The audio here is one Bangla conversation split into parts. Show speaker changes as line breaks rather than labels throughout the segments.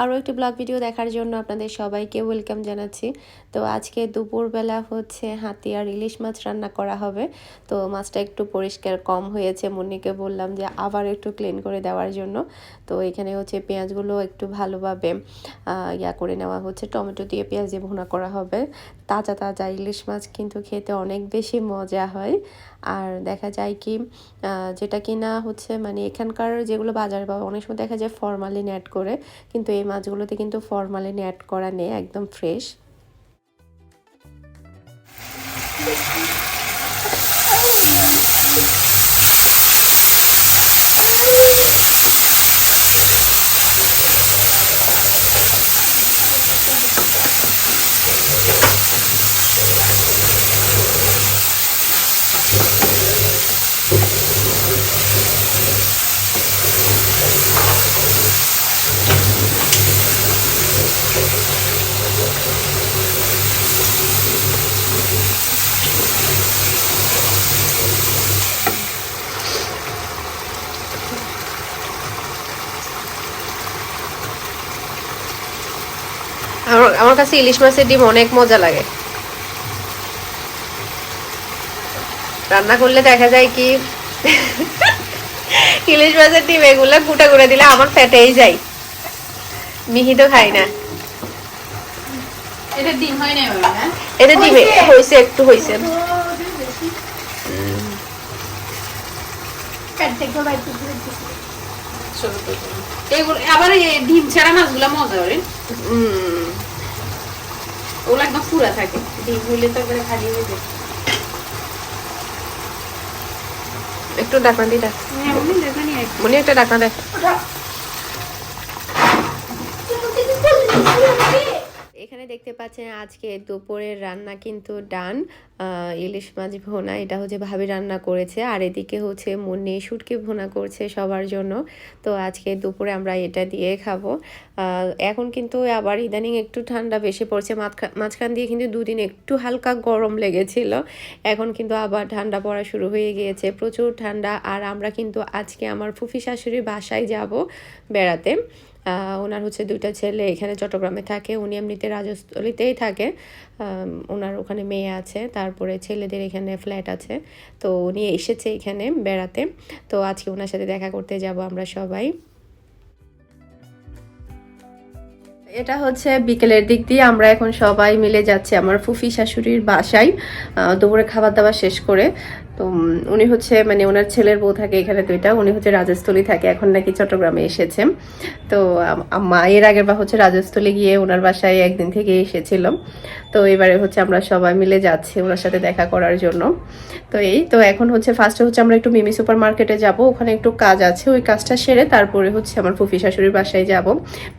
আরও একটি ব্লগ ভিডিও দেখার জন্য আপনাদের সবাইকে ওয়েলকাম জানাচ্ছি। তো আজকে দুপুরবেলা হচ্ছে হাতি আর ইলিশ মাছ রান্না করা হবে। তো মাছটা একটু পরিষ্কার কম হয়েছে, মুন্নিকে বললাম যে আবার একটু ক্লিন করে দেওয়ার জন্য। তো এখানে হচ্ছে পেঁয়াজগুলো একটু ভালোভাবে ইয়া করে নেওয়া হচ্ছে। টমেটো দিয়ে পেঁয়াজ দিয়ে ভুনা করা হবে। তাজা তাজা ইলিশ মাছ কিন্তু খেতে অনেক বেশি মজা হয়। আর দেখা যায় কি যেটা কি না হচ্ছে মানে এখানকার যেগুলো বাজারে পাবে অনেক সময় দেখা যায় ফরমালিন অ্যাড করে, কিন্তু এই মাছগুলোতে কিন্তু ফরমালিন অ্যাড করা নেই একদম ফ্রেশ আমার কাছে ইলিশ মাছের ডিম অনেক মজা লাগে। রান্না করলে দেখা যায় কি ইলিশ মাছের ডিম এগুলো গুটা করে দিলে আমার ফেটেই যায়। মিহি তো খাই না।
এটা ডিম হয় না হ্যাঁ?
এটা ডিমে হয়েছে একটু হয়েছে
আবার ডিম ছাড়া মাছগুলো মজা
উম,
ওগুলো একদম পুরা থাকে। ডিম হইলে তো একবারে খালি হয়ে যায়।
একটু ডাকনা ডাক।
এমনি দেখানি আর কি।
মনে একটা ডাকনা দেখ। এখানে দেখতে পাচ্ছেন আজকে দুপুরের রান্না কিন্তু ডান। ইলিশ মাছ ভোনা, এটা হচ্ছে ভাবি রান্না করেছে। আর এদিকে হচ্ছে মুন্নি শুটকি ভোনা করছে সবার জন্য। তো আজকে দুপুরে আমরা এটা দিয়ে খাব। এখন কিন্তু আবার ইদানিং একটু ঠান্ডা বেশি পড়ছে। মাঝখা- মাঝখান দিয়ে কিন্তু দুদিন একটু হালকা গরম লেগেছিল। এখন কিন্তু আবার ঠান্ডা পড়া শুরু হয়ে গিয়েছে। প্রচুর ঠান্ডা। আর আমরা কিন্তু আজকে আমার ফুফি শাশুড়ির বাসায় যাব বেড়াতে। ওনার হচ্ছে দুইটা ছেলে এখানে চট্টগ্রামে থাকে। উনি এমনিতে রাজস্থলীতেই থাকে। ওনার ওখানে মেয়ে আছে, তারপরে ছেলেদের এখানে ফ্ল্যাট আছে। তো উনি এসেছে এখানে বেড়াতে। তো আজকে ওনার সাথে দেখা করতে যাব আমরা সবাই। এটা হচ্ছে বিকেলের দিক দিয়ে আমরা এখন সবাই মিলে যাচ্ছি আমার ফুফি শাশুড়ির বাসায়। দুপুরে খাবার দাবার শেষ করে। তো উনি হচ্ছে মানে ওনার ছেলের বউ থাকে এখানে দুইটা উনি হচ্ছে রাজস্থলী থাকে এখন নাকি চট্টগ্রামে এসেছে তো মা এর আগের বা হচ্ছে রাজস্থলী গিয়ে ওনার বাসায় একদিন থেকে এসেছিল। তো এবারে হচ্ছে আমরা সবাই মিলে যাচ্ছি ওনার সাথে দেখা করার জন্য। তো এই তো এখন হচ্ছে ফার্স্টে হচ্ছে আমরা একটু মিমি সুপার মার্কেটে যাব ওখানে একটু কাজ আছে ওই কাজটা সেরে তারপরে হচ্ছে আমার ফুফি শাশুড়ির বাসায় যাব।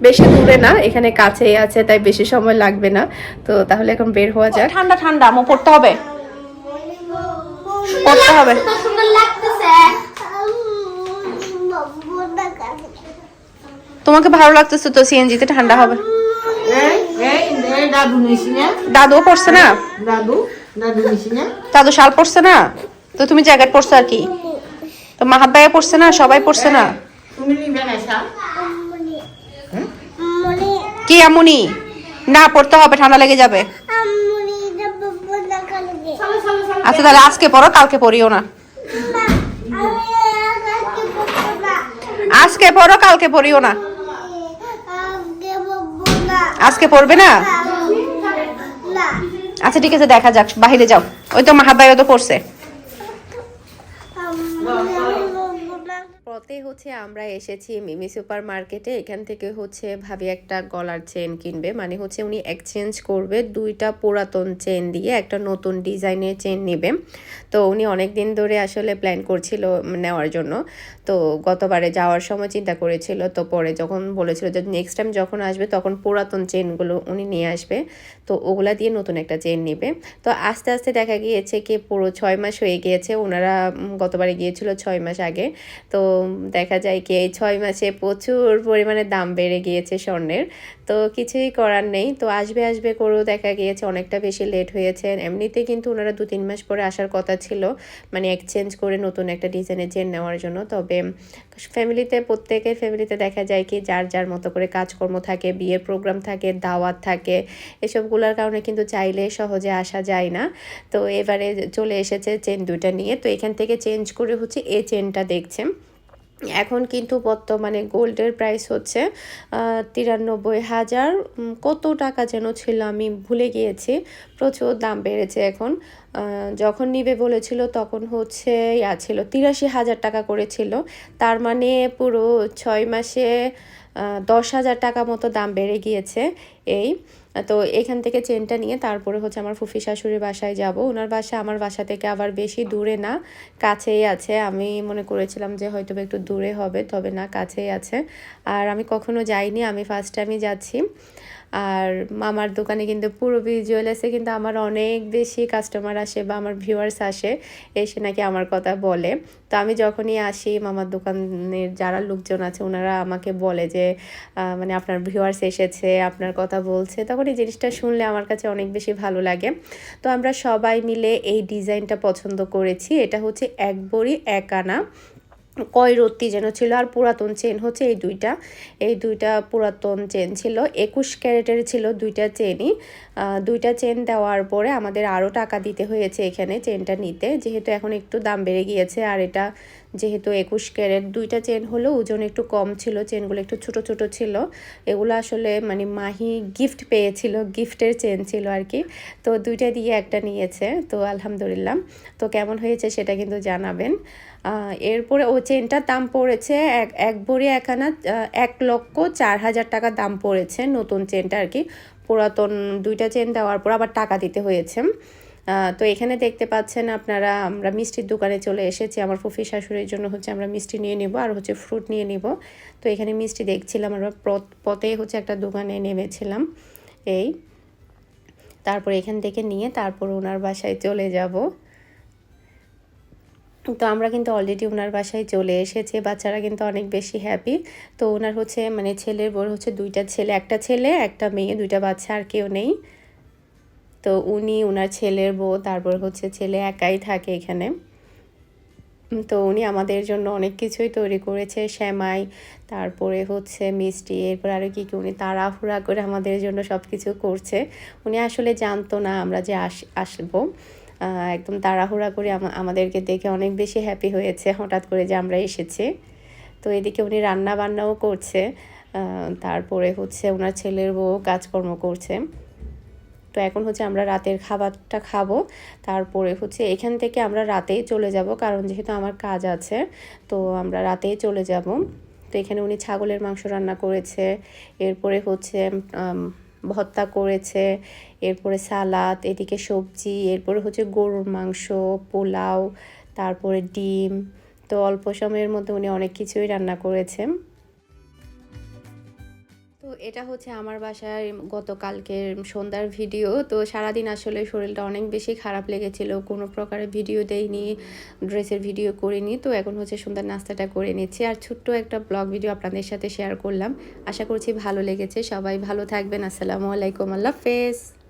বেশি দূরে না এখানে কাছেই আছে তাই বেশি সময় লাগবে না। তো তাহলে এখন বের হওয়া যায় ঠান্ডা ঠান্ডা আমো পড়তে হবে। পড়তে হবে। তোমাকে ভালো লাগতেছে তো সিএনজিতে ঠান্ডা হবে। দাদুও পড়ছে না?
দাদু দাদু
শাল পড়ছে না? তো তুমি জ্যাকেট পড়ছো আর কি? তো মাহাব্বাইয়া পড়ছে না? সবাই পড়ছে না? কি এমনই না পড়তে হবে ঠান্ডা লেগে যাবে। আচ্ছা তাহলে আজকে পড়ো, কালকে পড়িও না।
আজকে
পড়ো, কালকে পড়িও না।
আজকে
পড়বে না? আচ্ছা ঠিক আছে, দেখা যাক, বাহিরে যাও। ওই তো মাহাব্বাইও তো পড়ছে
আমি বলব
পথে হচ্ছে আমরা এসেছি মিমি সুপার মার্কেটে এখান থেকে হচ্ছে ভাবি একটা গলার চেন কিনবে। মানে হচ্ছে উনি এক্সচেঞ্জ করবে দুইটা পুরাতন চেন দিয়ে একটা নতুন ডিজাইনের চেন নেবে। তো উনি অনেক দিন ধরে আসলে প্ল্যান করছিল নেওয়ার জন্য। তো গতবারে যাওয়ার সময় চিন্তা করেছিল। তো পরে যখন বলেছিল যে নেক্সট টাইম যখন আসবে তখন পুরাতন চেনগুলো উনি নিয়ে আসবে। তো ওগুলা দিয়ে নতুন একটা চেন নেবে। তো আস্তে আস্তে দেখা গিয়েছে কি পুরো ছয় মাস হয়ে গিয়েছে। ওনারা গতবারে গিয়েছিল ছয় মাস আগে। তো দেখা যায় কি এই ছয় মাসে প্রচুর পরিমাণে দাম বেড়ে গিয়েছে স্বর্ণের। তো কিছুই করার নেই। তো আসবে আসবে করেও দেখা গিয়েছে অনেকটা বেশি লেট হয়েছে। এমনিতে কিন্তু ওনারা দু তিন মাস পরে আসার কথা ছিল। মানে এক্সচেঞ্জ করে নতুন একটা ডিজাইনের চেন নেওয়ার জন্য। তবে ফ্যামিলিতে প্রত্যেকের ফ্যামিলিতে দেখা যায় কি যার যার মতো করে কাজকর্ম থাকে, বিয়ের প্রোগ্রাম থাকে, দাওয়াত থাকে, এসবগুলোর কারণে কিন্তু চাইলে সহজে আসা যায় না। তো এবারে চলে এসেছে চেন দুইটা নিয়ে। তো এখান থেকে চেঞ্জ করে হচ্ছে এই চেনটা দেখছেন। এখন কিন্তু বর্তমানে গোল্ডের প্রাইস হচ্ছে তিরানব্বই হাজার। কত টাকা যেন ছিল আমি ভুলে গিয়েছি, প্রচুর দাম বেড়েছে এখন। যখন নিবে বলেছিল তখন হচ্ছে, ইয়া ছিল, তিরাশি হাজার টাকা করেছিল। তার মানে পুরো ছয় মাসে দশ হাজার টাকা মতো দাম বেড়ে গিয়েছে এই। তো এখান থেকে চেনটা নিয়ে তারপরে হচ্ছে আমার ফুফি শাশুড়ির বাসায় যাব। ওনার বাসা আমার বাসা থেকে আবার বেশি দূরে না, কাছেই আছে। আমি মনে করেছিলাম যে হয়তো একটু দূরে হবে, তবে না, কাছেই আছে। আর আমি কখনো যাইনি, আমি ফার্স্ট টাইমই যাচ্ছি। আর মামার দোকানে কিন্তু পুরবি জুয়েলার্সে কিন্তু আমার অনেক বেশি কাস্টমার আসে বা আমার ভিউয়ার্স আসে, এসে নাকি আমার কথা বলে। তো আমি যখনই আসি মামার দোকানের যারা লোকজন আছে, ওনারা আমাকে বলে যে মানে আপনার ভিউয়ার্স এসেছে, আপনার কথা বলছে, তখন এই জিনিসটা শুনলে আমার কাছে অনেক বেশি ভালো লাগে। তো আমরা সবাই মিলে এই ডিজাইনটা পছন্দ করেছি, এটা হচ্ছে এক বড়ি, এক আনা। কয় রত্তি যেন ছিল আর পুরাতন চেন হচ্ছে এই দুইটা। এই দুইটা পুরাতন চেন ছিল, একুশ ক্যারেটের ছিল দুইটা চেনই দুইটা চেন দেওয়ার পরে আমাদের আরও টাকা দিতে হয়েছে এখানে চেনটা নিতে। যেহেতু এখন একটু দাম বেড়ে গিয়েছে আর এটা যেহেতু একুশ ক্যারেট দুইটা চেন হলো ওজন একটু কম ছিল চেনগুলো একটু ছোট ছোট ছিল। এগুলো আসলে মানে মাহি গিফট পেয়েছিল গিফটের চেন ছিল আর কি। তো দুইটা দিয়ে একটা নিয়েছে তো আলহামদুলিল্লাহ। তো কেমন হয়েছে সেটা কিন্তু জানাবেন। এরপরে ও চেনটার দাম পড়েছে এক এক ভরি একানা আহ, এক লক্ষ চার হাজার টাকা দাম পড়েছে নতুন চেনটা আর কি। পুরাতন দুইটা চেন দেওয়ার পর আবার টাকা দিতে হয়েছে। তো এখানে দেখতে পাচ্ছেন আপনারা, আমরা মিষ্টির দোকানে চলে এসেছি। আমার ফুফি শাশুড়ির জন্য হচ্ছে আমরা মিষ্টি নিয়ে নিব আর হচ্ছে ফ্রুট নিয়ে নিব। তো এখানে মিষ্টি দেখছিলাম, আমরা পথ- হচ্ছে একটা দোকানে নেমেছিলাম এই। তারপর এখান থেকে নিয়ে তারপর ওনার বাসায় চলে যাব। তো আমরা কিন্তু অলরেডি ওনার বাসায় চলে এসেছে, বাচ্চারা কিন্তু অনেক বেশি হ্যাপি তো ওনার হচ্ছে মানে ছেলের বড় হচ্ছে দুইটা ছেলে, একটা ছেলে, একটা মেয়ে, দুইটা বাচ্চা আর কেউ নেই। তো উনি ওনার ছেলের বউ, তারপর হচ্ছে ছেলে একাই থাকে এখানে। তো উনি আমাদের জন্য অনেক কিছুই তৈরি করেছে শ্যামাই তারপরে হচ্ছে মিষ্টি, এরপর আরও কী কী উনি তাড়াহুড়া করে আমাদের জন্য সব কিছু করছে। উনি আসলে জানতো না আমরা যে আস, আসব। একদম তাড়াহুড়া করে আমাদেরকে দেখে অনেক বেশি হ্যাপি হয়েছে হঠাৎ করে যে আমরা এসেছি। তো এদিকে উনি রান্না বান্নাও করছে তারপরে হচ্ছে ওনার ছেলের বউ কাজকর্ম করছে। তো এখন হচ্ছে আমরা রাতের খাবারটা খাব। তারপরে হচ্ছে এখান থেকে আমরা রাতেই চলে যাব, কারণ যেহেতু আমার কাজ আছে, তো আমরা রাতেই চলে যাব। তো এখানে উনি ছাগলের মাংস রান্না করেছে, এরপরে হচ্ছে ভর্তা করেছে, এরপরে সালাদ, এদিকে সবজি, এরপরে হচ্ছে গরুর মাংস, পোলাও, তারপরে ডিম। তো অল্প সময়ের মধ্যে উনি অনেক কিছুই রান্না করেছেন। এটা হচ্ছে আমার বাসার গতকালকের সন্ধ্যার ভিডিও। তো সারাদিন আসলে শরীরটা অনেক বেশি খারাপ লেগেছিল। কোনো প্রকারের ভিডিও দেইনি, ড্রেসের ভিডিও করিনি। তো এখন হচ্ছে সন্ধ্যার নাস্তাটা করে নিচ্ছি। আর ছোট্ট একটা ব্লগ ভিডিও আপনাদের সাথে শেয়ার করলাম। আশা করছি ভালো লেগেছে। সবাই ভালো থাকবেন। আসসালামু আলাইকুম। আল্লাহ হাফেজ।